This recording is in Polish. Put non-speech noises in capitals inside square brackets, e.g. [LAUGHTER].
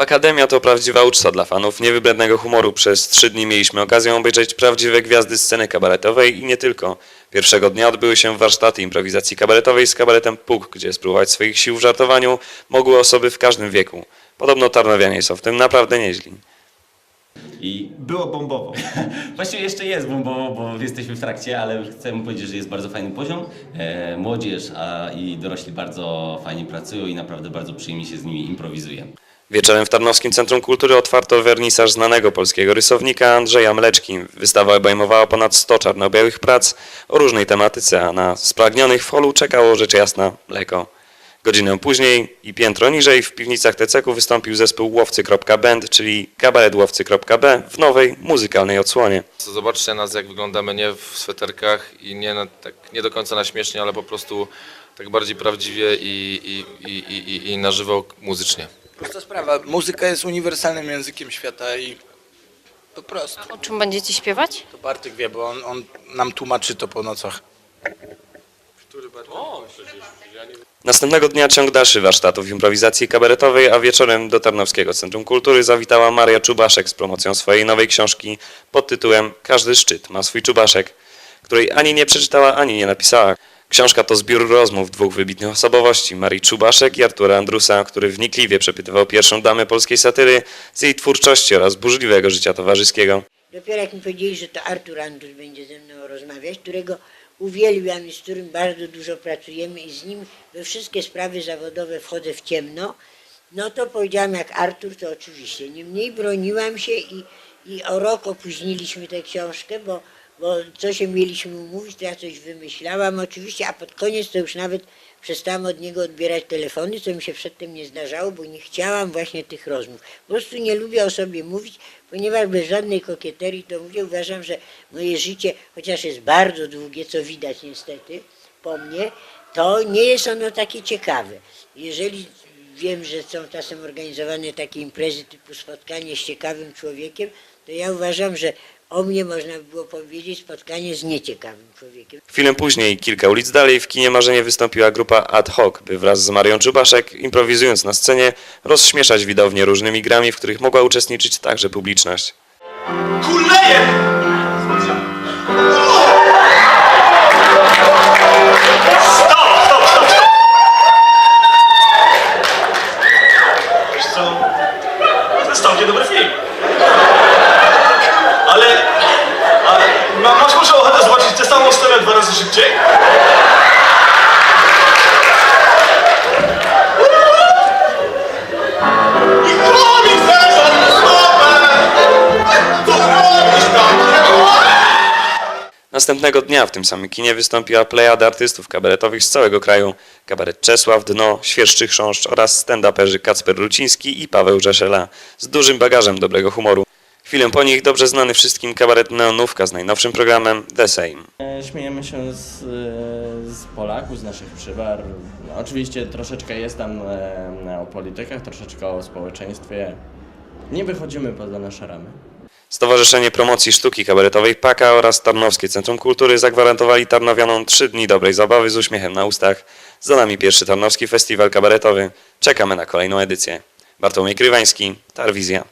Akademia to prawdziwa uczta dla fanów niewybrednego humoru. Przez trzy dni mieliśmy okazję obejrzeć prawdziwe gwiazdy sceny kabaretowej i nie tylko. Pierwszego dnia odbyły się warsztaty improwizacji kabaretowej z kabaretem Puk, gdzie spróbować swoich sił w żartowaniu mogły osoby w każdym wieku. Podobno tarnowianie są w tym naprawdę nieźli. I Było bombowo. [LAUGHS] właściwie jeszcze jest bombowo, bo jesteśmy w trakcie, ale chcę powiedzieć, że jest bardzo fajny poziom. E, młodzież a i dorośli bardzo fajnie pracują i naprawdę bardzo przyjemnie się z nimi improwizuje. Wieczorem w Tarnowskim Centrum Kultury otwarto wernisaż znanego polskiego rysownika Andrzeja Mleczki. Wystawa obejmowała ponad 100 czarno-białych prac o różnej tematyce, a na spragnionych w holu czekało rzecz jasna mleko. Godzinę później i piętro niżej w piwnicach TCK wystąpił zespół łowcy.band, czyli kabaretłowcy.b w nowej muzykalnej odsłonie. Zobaczcie nas, jak wyglądamy nie w sweterkach i nie, na, tak, nie do końca na śmiesznie, ale po prostu tak bardziej prawdziwie i, i, i, i, i na żywo muzycznie. Prosta sprawa. Muzyka jest uniwersalnym językiem świata i po prostu. O czym będziecie śpiewać? To Bartek wie, bo on, on nam tłumaczy to po nocach. Następnego dnia ciąg dalszy warsztatów improwizacji kabaretowej, a wieczorem do Tarnowskiego Centrum Kultury zawitała Maria Czubaszek z promocją swojej nowej książki pod tytułem Każdy szczyt ma swój czubaszek, której ani nie przeczytała, ani nie napisała. Książka to zbiór rozmów dwóch wybitnych osobowości, Marii Czubaszek i Artura Andrusa, który wnikliwie przepytywał pierwszą damę polskiej satyry z jej twórczości oraz burzliwego życia towarzyskiego. Dopiero jak mi powiedzieli, że to Artur Andrus będzie ze mną rozmawiać, którego uwielbiam i z którym bardzo dużo pracujemy i z nim we wszystkie sprawy zawodowe wchodzę w ciemno, no to powiedziałam jak Artur, to oczywiście. Niemniej broniłam się i, i o rok opóźniliśmy tę książkę, bo, bo co się mieliśmy umówić, to ja coś wymyślałam oczywiście, a pod koniec to już nawet przestałam od niego odbierać telefony, co mi się przedtem nie zdarzało, bo nie chciałam właśnie tych rozmów. Po prostu nie lubię o sobie mówić, ponieważ bez żadnej kokieterii to mówię, uważam, że moje życie, chociaż jest bardzo długie, co widać niestety po mnie, to nie jest ono takie ciekawe. Jeżeli wiem, że są czasem organizowane takie imprezy typu spotkanie z ciekawym człowiekiem, to ja uważam, że o mnie można by było powiedzieć spotkanie z nieciekawym człowiekiem. Chwilę później, kilka ulic dalej, w kinie Marzenie wystąpiła grupa Ad Hoc, by wraz z Marią Czubaszek, improwizując na scenie, rozśmieszać widownię różnymi grami, w których mogła uczestniczyć także publiczność. Kuleje! Stop, stop, stop, stop! Wiesz co? To jest całkiem dobry film. Następnego dnia w tym samym kinie wystąpiła plejada artystów kabaretowych z całego kraju. Kabaret Czesław, Dno, Świerszczy Chrząszcz oraz stand-uperzy Kacper Ruciński i Paweł Rzeszela z dużym bagażem dobrego humoru. Chwilę po nich dobrze znany wszystkim kabaret Neonówka z najnowszym programem The Same. E, Śmiejemy się z, e, z Polaków, z naszych przywar. No, oczywiście troszeczkę jest tam e, o politykach, troszeczkę o społeczeństwie. Nie wychodzimy poza nasze ramy. Stowarzyszenie Promocji Sztuki Kabaretowej PAKA oraz Tarnowskie Centrum Kultury zagwarantowali Tarnowianom trzy dni dobrej zabawy z uśmiechem na ustach. Za nami pierwszy Tarnowski Festiwal Kabaretowy. Czekamy na kolejną edycję. Bartłomiej Krywański, Tarwizja.